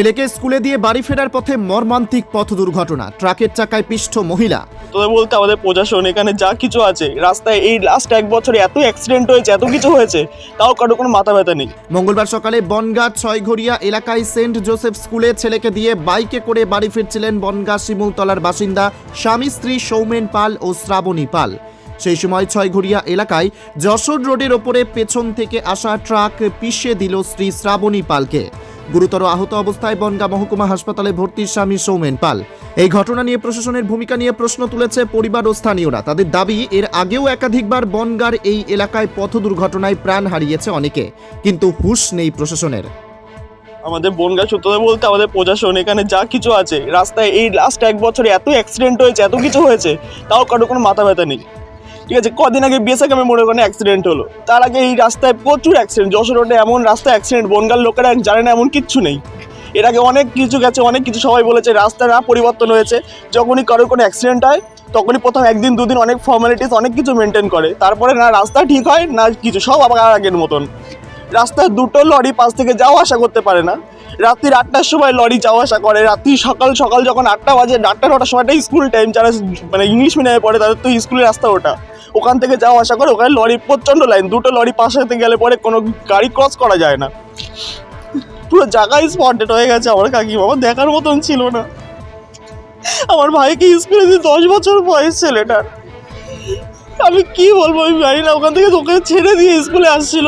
ছেলেকে স্কুলে দিয়ে বাড়ি ফেরার পথে মর্মান্তিক পথ দুর্ঘটনা। ট্রাকের চাকায় পিষ্ঠ মহিলা। তোদের বলতে আমাদের প্রশাসন এখানে যা কিছু আছে রাস্তায় এই লাস্ট এক বছরে এত অ্যাক্সিডেন্ট হয়েছে এত কিছু হয়েছে তাও কারও কোনো মাথা ব্যথা নেই। মঙ্গলবার সকালে বনগাঁ ছয়ঘরিয়া এলাকায় সেন্ট জোসেফ স্কুলে ছেলেকে দিয়ে বাইকে করে বাড়ি ফিরছিলেন বনগাঁ শিমুলতলার বাসিন্দা স্বামী স্ত্রী সৌমেন পাল ও শ্রাবণী পাল। সেই সময় ছয়ঘরিয়া এলাকায় যশোর রোডের ওপরে পেছন থেকে আসা ট্রাক পিষে দিল স্ত্রী শ্রাবণী পালকে। গুরুতর আহত অবস্থায় বনগাঁ মহকুমা হাসপাতালে ভর্তি স্বামী সৌমেন পাল। এই ঘটনা নিয়ে প্রশাসনের ভূমিকা নিয়ে প্রশ্ন তুলেছে পরিবার ও স্থানীয়রা। তাদের দাবি, এর আগেও একাধিকবার বনগাঁর এই এলাকায় পথ দুর্ঘটনায় প্রাণ হারিয়েছে অনেকে, কিন্তু হুঁশ নেই প্রশাসনের। আমাদের বনগা সত্যতা বলতে আমাদের প্রশাসন এখানে যা কিছু আছে, রাস্তায় এই লাস্ট এক বছরে এত অ্যাক্সিডেন্ট হয়েছে, এত কিছু হয়েছে, তাও কারও কোনো মাথা ব্যথা নেই। ঠিক আছে, কদিন আগে বিএসএ আমি মনে করেন অ্যাক্সিডেন্ট হলো। তার আগে এই রাস্তায় প্রচুর অ্যাক্সিডেন্ট যশোর রোডে এমন রাস্তায় অ্যাক্সিডেন্ট বনগার লোকেরা জানে না এমন কিচ্ছু নেই। এর আগে অনেক কিছু গেছে, অনেক কিছু সবাই বলেছে, রাস্তা না পরিবর্তন হয়েছে। যখনই কারোর কোনো অ্যাক্সিডেন্ট হয়, তখনই প্রথম একদিন, দুদিন অনেক ফর্মালিটিস অনেক কিছু মেনটেন করে। তারপরে না রাস্তা ঠিক হয়, না কিছু, সব আবার আগের মতন। রাস্তায় দুটো লরি পাশ থেকে যাওয়া আসা করতে পারে না। রাত্রির আটটার সময় লরি যাওয়া আসা করে। রাত্রি সকাল সকাল যখন আটটা বাজে, আটটা, নটার সময়টা স্কুল টাইম যারা মানে ইংলিশ মিডিয়ামে পড়ে, তাদের তো স্কুলের রাস্তা ওটা। ওখান থেকে যাওয়া আসা করে, ওখানে লরি প্রচণ্ড লাইন দুটো লরি পাশে গেলে পরে কোনো গাড়ি ক্রস করা যায় না। পুরো জায়গায় স্পটেড হয়ে গেছে আমার কাকিমা আমার দেখার মতন ছিল না। আমার ভাইকে স্কুলে দশ বছর বয়স ছেলেটার। আমি কি বলব, আমি জানি না। ওখান থেকে ওকে ছেড়ে দিয়ে স্কুলে আসছিল।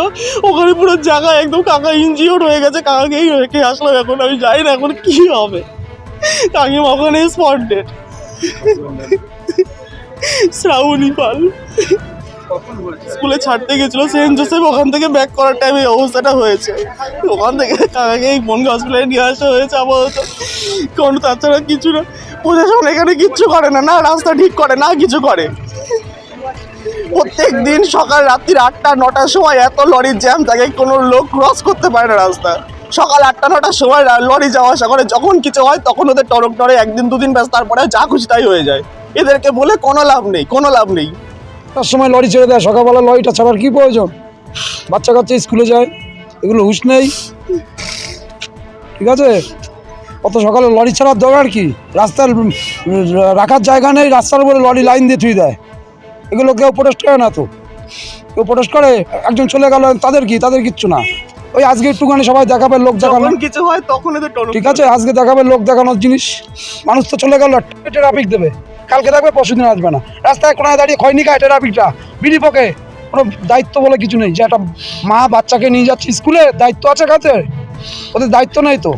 ওখানে পুরো জায়গা একদম কাকা ইনজিওর হয়ে গেছে, কাকাকেই রেখে আসলাম এখন। আমি জানি না এখন কি হবে। কাকিমা ওখানে স্পট ডেট শ্রাবণী পাল। স্কুলে ছাড়তে গেছিল, সেন্ট জোসেফ ওখান থেকে ব্যাক করার টাইমে এই অবস্থাটা হয়েছে। ওখান থেকে কাকাকে এই বনগা হসপিটালে নিয়ে আসা হয়েছে আপাতত। কোনো তাছাড়া কিছু না। প্রশাসন এখানে কিচ্ছু করে না না রাস্তা ঠিক করে, না কিছু করে। প্রত্যেক দিন সকাল রাত্রির আটটা, নটার সময় এত লরির জ্যাম থাকে, কোনো লোক ক্রস করতে পারে না রাস্তা। সকাল আটটা, নটার সময় লরি যাওয়া আসা করে, যখন কিছু হয় তখন ওদের টরক টরে একদিন, দুদিন ব্যাস, তারপরে যা খুশি তাই হয়ে যায়। এদেরকে বলে কোনো লাভ নেই, কোনো লাভ নেই। তার সময় লরি ছেড়ে দেয়, সকালবেলা লরিটা ছাড়ার কি প্রয়োজন? বাচ্চা কাচ্চা স্কুলে যায়, এগুলো হুশ নেই। ঠিক আছে? অত সকালে লরি ছাড়ার দরকার কি? রাস্তার রাখার জায়গা নেই, রাস্তার উপরে লরি লাইন দিয়ে থুই দেয়। এগুলো কেউ প্রোটেস্ট করে না তো। কেউ প্রোটেস্ট করে একজন চলে গেল তাদের কি? তাদের কিচ্ছু না। ওই আজকে একটুখানি সবাই দেখাবে লোক দেখানো কিছু হয় তখন ঠিক আছে আজকে দেখাবে লোক দেখানোর জিনিস। মানুষ তো চলে গেল ট্রাফিক দেবে। কালকে দেখবে পরশু দিন আসবে না। রাস্তায় কোনায় দাঁড়িয়ে খয়নি খায় ট্রাফিকটা বিড়ি পকে। কোনো দায়িত্ব বলে কিছু নেই। যে একটা মা বাচ্চাকে নিয়ে যাচ্ছে স্কুলে দায়িত্ব আছে কাছে? ওদের দায়িত্ব নেই তো।